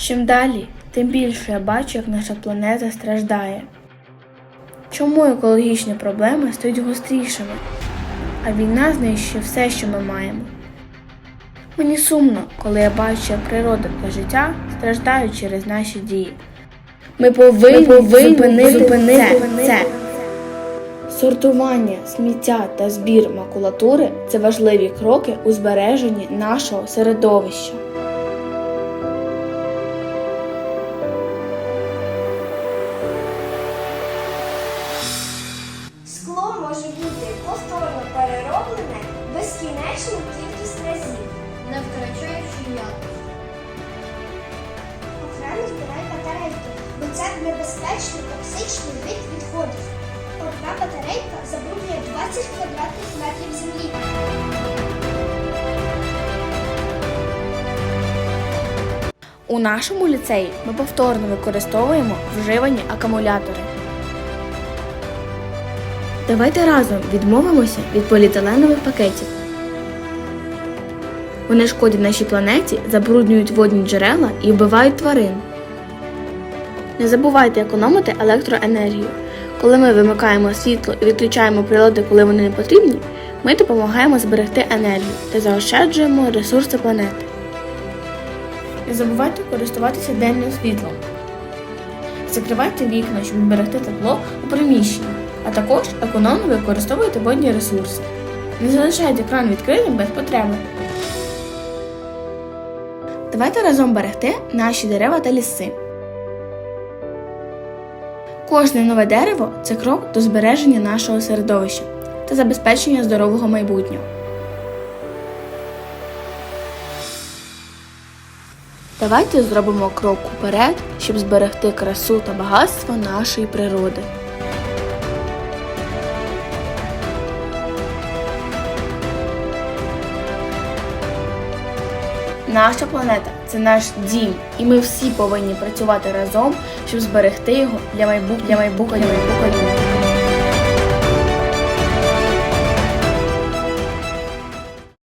Чим далі, тим більше я бачу, як наша планета страждає. Чому екологічні проблеми стають гострішими, а війна знищує все, що ми маємо. Мені сумно, коли я бачу, як природа та життя страждають через наші дії. Ми повинні, повинні зупинити, зупинити це. це. Сортування, сміття та збір макулатури це важливі кроки у збереженні нашого середовища. Це небезпечний токсичний вид відходів. Одна батарейка забруднює 20 квадратних метрів землі. У нашому ліцеї ми повторно використовуємо вживані акумулятори. Давайте разом відмовимося від поліетиленових пакетів. Вони шкодять нашій планеті, забруднюють водні джерела і вбивають тварин. Не забувайте економити електроенергію. Коли ми вимикаємо світло і відключаємо прилади, коли вони не потрібні, ми допомагаємо зберегти енергію та заощаджуємо ресурси планети. Не забувайте користуватися денним світлом. Закривайте вікна, щоб зберегти тепло у приміщенні, а також економно використовуйте водні ресурси. Не залишайте кран відкритим без потреби. Давайте разом берегти наші дерева та ліси. Кожне нове дерево це крок до збереження нашого середовища та забезпечення здорового майбутнього. Давайте зробимо крок уперед, щоб зберегти красу та багатство нашої природи. Наша планета це наш дім, і ми всі повинні працювати разом, щоб зберегти його для майбутнього покоління.